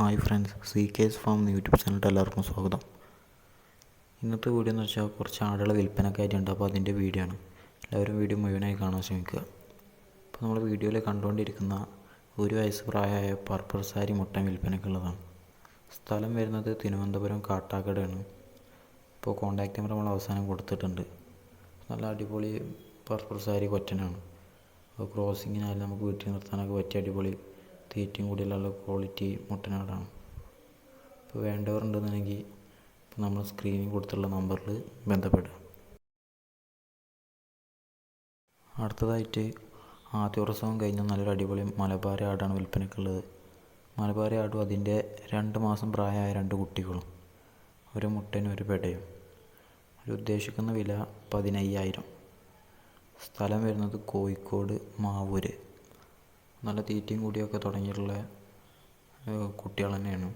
Hi friends C K's farm YouTube ചാനലിൽ എല്ലാവർക്കും സ്വാഗതം. ഇന്നത്തെ വീഡിയോ എന്ന് വെച്ചാൽ കുറച്ച് ആടുകളെ വിൽപ്പനക്കായിട്ടുണ്ട് അപ്പോൾ അതിന്റെ വീഡിയോ ആണ്. എല്ലാവരും വീഡിയോ മുഴുവനായി കാണാൻ ശ്രമിക്കുക. അപ്പോൾ നമ്മൾ വീഡിയോയിൽ കണ്ടുകൊണ്ടിരിക്കുന്ന ഒരു വയസ്സ് പ്രായമായ പർപ്പിൾ സാരി മുട്ട വിൽപ്പനക്കുള്ളതാണ് സ്ഥലം വരുന്നത് തിരുവനന്തപുരം കാട്ടാക്കടയാണ്. ഇപ്പോൾ കോൺടാക്ട് നമ്പർ നമ്മൾ അവസാനം കൊടുത്തിട്ടുണ്ട്. നല്ല അടിപൊളി പർപ്പിൾ സാരി കൊറ്റനാണ്. അപ്പോൾ ക്രോസിങ്ങിനായാലും നമുക്ക് വീട്ടിൽ നിർത്താനൊക്കെ പറ്റിയ അടിപൊളി തീറ്റയും കൂടുതലുള്ള ക്വാളിറ്റി മുട്ടനാടാണ്. ഇപ്പോൾ വേണ്ടവരുണ്ടെന്നുണ്ടെങ്കിൽ ഇപ്പോൾ നമ്മൾ സ്ക്രീനിൽ കൊടുത്തുള്ള നമ്പറിൽ ബന്ധപ്പെടുക. അടുത്തതായിട്ട് ആദ്യ പ്രസവം കഴിഞ്ഞ നല്ലൊരു അടിപൊളി മലബാരി ആടാണ് വിൽപ്പനയ്ക്കുള്ളത് മലബാരി ആടും അതിന്റെ രണ്ട് മാസം പ്രായമായ രണ്ട് കുട്ടികളും. ഒരു മുട്ടനും ഒരു പെടയും. ഒരു ഉദ്ദേശിക്കുന്ന വില പതിനയ്യായിരം. സ്ഥലം വരുന്നത് കോഴിക്കോട് മാവൂര്. നല്ല തീറ്റയും കൂടിയൊക്കെ തുടങ്ങിയിട്ടുള്ള കുട്ടികൾ തന്നെയാണ്.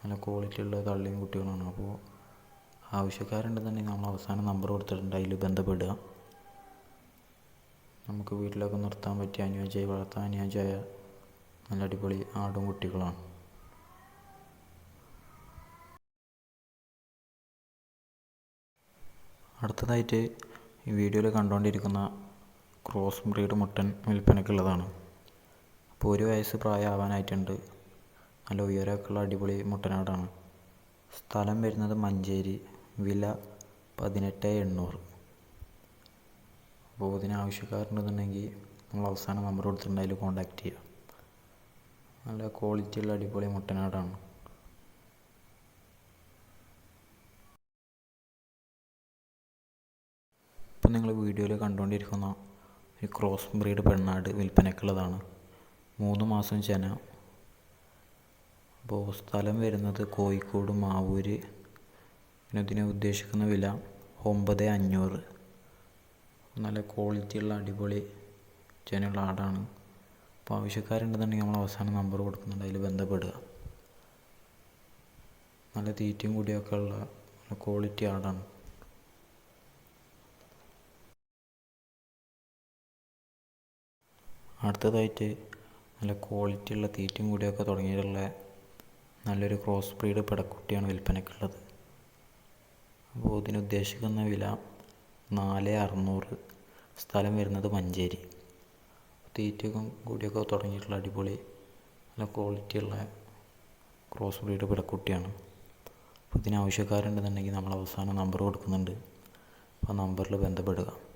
നല്ല ക്വാളിറ്റി ഉള്ള തള്ളിയും കുട്ടികളാണ്. അപ്പോൾ ആവശ്യക്കാരുണ്ടെന്നുണ്ടെങ്കിൽ നമ്മൾ അവസാനം നമ്പർ കൊടുത്തിട്ടുണ്ട്. അതിൽ ബന്ധപ്പെടുക. നമുക്ക് വീട്ടിലൊക്കെ നിർത്താൻ പറ്റിയ അനുയോജ്യമായി വളർത്താൻ അനുയോജ്യമായ നല്ല അടിപൊളി ആടും കുട്ടികളാണ്. അടുത്തതായിട്ട് ഈ വീഡിയോയിൽ കണ്ടുകൊണ്ടിരിക്കുന്ന ക്രോസ് ബ്രീഡ് മുട്ടൻ വിൽപ്പനയ്ക്കുള്ളതാണ്. അപ്പോൾ ഒരു വയസ്സ് പ്രായമാവാനായിട്ടുണ്ട്. നല്ല ഉയരമൊക്കെയുള്ള അടിപൊളി മുട്ടനാടാണ്. സ്ഥലം വരുന്നത് മഞ്ചേരി വില പതിനെട്ട് എണ്ണൂറ്. അപ്പോൾ ഇതിന് ആവശ്യക്കാരുണ്ടെന്നുണ്ടെങ്കിൽ നമ്മൾ അവസാനം നമ്പർ കൊടുത്തിട്ടുണ്ട് അതിൽ കോൺടാക്റ്റ് ചെയ്യുക. നല്ല ക്വാളിറ്റിയുള്ള അടിപൊളി മുട്ടനാടാണ്. ഇപ്പം നിങ്ങൾ വീഡിയോയിൽ കണ്ടുകൊണ്ടിരിക്കുന്ന ഒരു ക്രോസ് ബ്രീഡ് പെണ്ണാട് വിൽപ്പനയ്ക്കുള്ളതാണ് മൂന്ന് മാസം ചെന. അപ്പോൾ സ്ഥലം വരുന്നത് കോഴിക്കോട് മാവൂര്. പിന്നെ ഇതിന് ഉദ്ദേശിക്കുന്ന വില ഒമ്പത് അഞ്ഞൂറ്. നല്ല ക്വാളിറ്റിയുള്ള അടിപൊളി ചെനയുള്ള ആടാണ്. അപ്പോൾ ആവശ്യക്കാരുണ്ടെന്നുണ്ടെങ്കിൽ നമ്മൾ അവസാനം നമ്പർ കൊടുക്കുന്നുണ്ട്. അതിൽ ബന്ധപ്പെടുക. നല്ല തീറ്റയും കൂടിയൊക്കെ ഉള്ള ക്വാളിറ്റി ആടാണ്. അടുത്തതായിട്ട് നല്ല ക്വാളിറ്റി ഉള്ള തീറ്റയും കൂടിയൊക്കെ തുടങ്ങിയിട്ടുള്ള നല്ലൊരു ക്രോസ് ബ്രീഡ് പിടക്കുട്ടിയാണ് വിൽപ്പനയ്ക്കുള്ളത് അപ്പോൾ ഇതിന് ഉദ്ദേശിക്കുന്ന വില നാല് അറുന്നൂറ്. സ്ഥലം വരുന്നത് മഞ്ചേരി. തീറ്റയൊക്കെ കൂടിയൊക്കെ തുടങ്ങിയിട്ടുള്ള അടിപൊളി നല്ല ക്വാളിറ്റിയുള്ള ക്രോസ് ബ്രീഡ് പിടക്കുട്ടിയാണ്. അപ്പോൾ ഇതിന് ആവശ്യക്കാരുണ്ടെന്നുണ്ടെങ്കിൽ നമ്മൾ അവസാനം നമ്പർ കൊടുക്കുന്നുണ്ട്. അപ്പോൾ നമ്പറിൽ ബന്ധപ്പെടുക.